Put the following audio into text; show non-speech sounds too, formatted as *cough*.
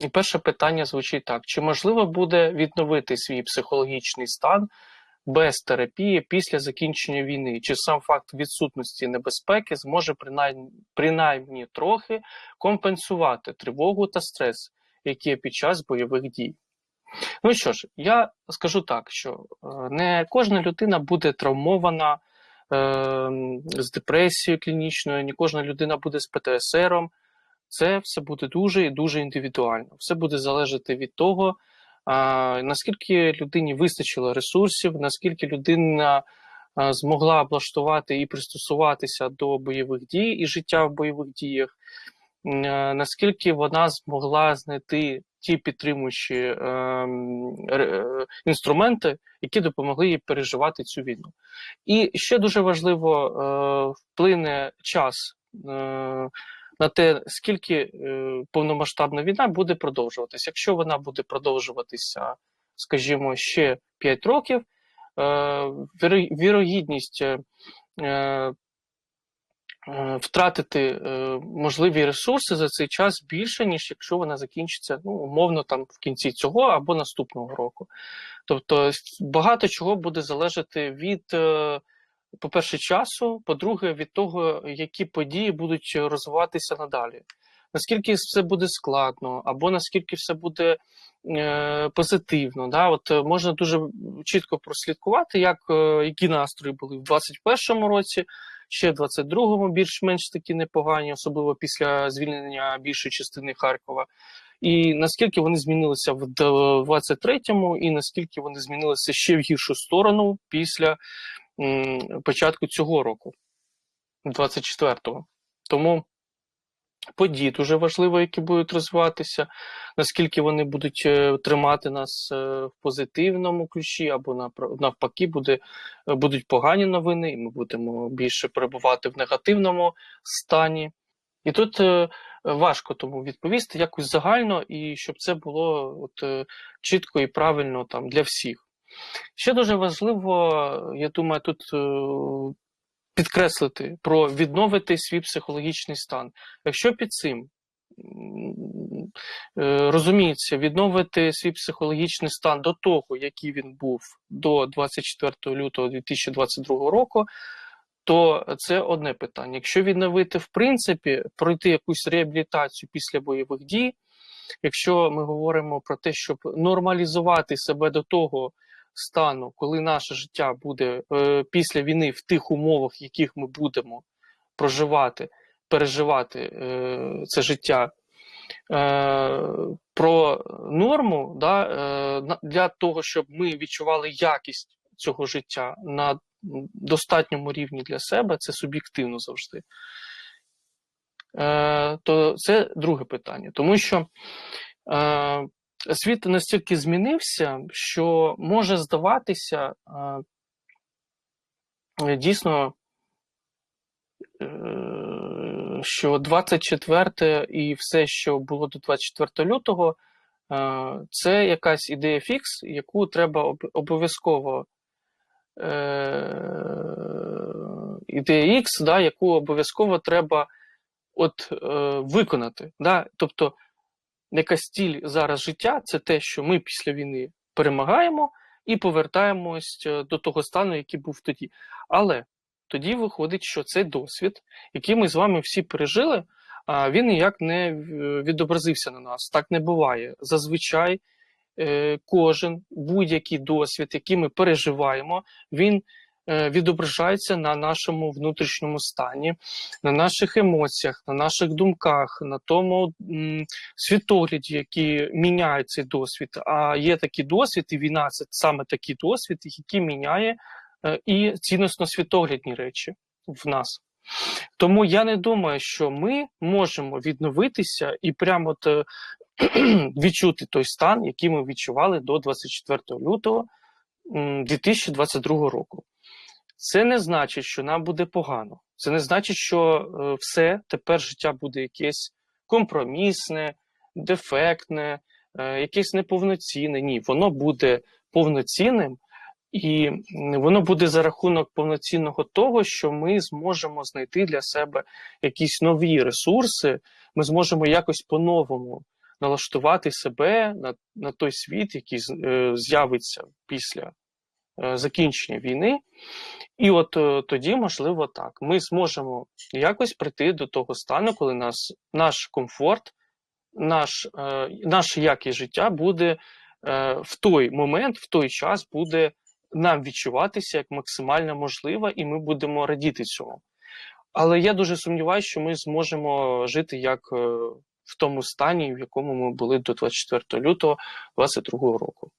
І перше питання звучить так: чи можливо буде відновити свій психологічний стан без терапії після закінчення війни? Чи сам факт відсутності небезпеки зможе принаймні, принаймні трохи компенсувати тривогу та стрес, які є під час бойових дій? Ну що ж, я скажу так, що е, не кожна людина буде травмована е, з депресією клінічною, не кожна людина буде з ПТСРом. Це все буде дуже і дуже індивідуально. Все буде залежати від того, наскільки людині вистачило ресурсів, наскільки людина змогла облаштувати і пристосуватися до бойових дій і життя в бойових діях, наскільки вона змогла знайти ті підтримуючі е, м, ре- е, інструменти, які допомогли їй переживати цю війну. І ще дуже важливо е, вплине час. На те, скільки е, повномасштабна війна буде продовжуватися. Якщо вона буде продовжуватися, скажімо, ще 5 років, е, вірогідність е, втратити можливі ресурси за цей час більше, ніж якщо вона закінчиться ну, умовно там в кінці цього або наступного року. Тобто багато чого буде залежати від. По-перше, часу, по-друге, від того, які події будуть розвиватися надалі. Наскільки все буде складно, або наскільки все буде е, позитивно. Да? От е, можна дуже чітко прослідкувати, як, е, які настрої були в 21-му році, ще в 22-му більш-менш такі непогані, особливо після звільнення більшої частини Харкова. І наскільки вони змінилися в 23-му, і наскільки вони змінилися ще в гіршу сторону після початку цього року, 24-го. Тому події дуже важливо, які будуть розвиватися, наскільки вони будуть е, тримати нас е, в позитивному ключі, або навпаки, буде, е, будуть погані новини, і ми будемо більше перебувати в негативному стані. І тут важко тому відповісти якось загально, і щоб це було от, чітко і правильно там для всіх. Ще дуже важливо, я думаю, тут е, підкреслити про відновити свій психологічний стан. Якщо під цим е, розуміється, відновити свій психологічний стан до того, який він був до 24 лютого 2022 року, то це одне питання. Якщо відновити, в принципі, пройти якусь реабілітацію після бойових дій, якщо ми говоримо про те, щоб нормалізувати себе до того стану, коли наше життя буде е, після війни в тих умовах, в яких ми будемо проживати, переживати е, це життя. Е, про норму да, е, для того, щоб ми відчували якість цього життя на достатньому рівні для себе, це суб'єктивно завжди. Е, то це друге питання. Тому що е, світ настільки змінився, що може здаватися е, дійсно, е, що 24 і все, що було до 24 лютого, е, це якась ідея фікс, яку треба обов'язково. Ідея X, да, яку обов'язково треба от, е, виконати. Да? Тобто, якась ціль зараз життя це те, що ми після війни перемагаємо і повертаємось е, до того стану, який був тоді. Але тоді виходить, що цей досвід, який ми з вами всі пережили, він ніяк не відобразився на нас. Так не буває. Зазвичай е, кожен будь-який досвід, який ми переживаємо, він відображається на нашому внутрішньому стані, на наших емоціях, на наших думках, на тому світогляді, який міняє цей досвід. А є такий досвід, і війна це саме такий досвід, який міняє е, і цінностно-світоглядні речі в нас. Тому я не думаю, що ми можемо відновитися і прямо от, е, *clears throat* відчути той стан, який ми відчували до 24 лютого 2022 року. Це не значить, що нам буде погано. Це не значить, що е, все тепер життя буде якесь компромісне, дефектне, е, якесь неповноцінне. Ні, воно буде повноцінним, і воно буде за рахунок повноцінного того, що ми зможемо знайти для себе якісь нові ресурси, ми зможемо якось по-новому налаштувати себе на, на той світ, який е, з'явиться після закінчення війни. І от е, тоді, можливо, так, ми зможемо якось прийти до того стану, коли нас, наш комфорт, наш, е, наша якість життя буде е, в той момент, в той час буде нам відчуватися як максимально можливо, і ми будемо радіти цьому. Але я дуже сумніваюся, що ми зможемо жити як е, в тому стані, в якому ми були до 24 лютого 2022 року.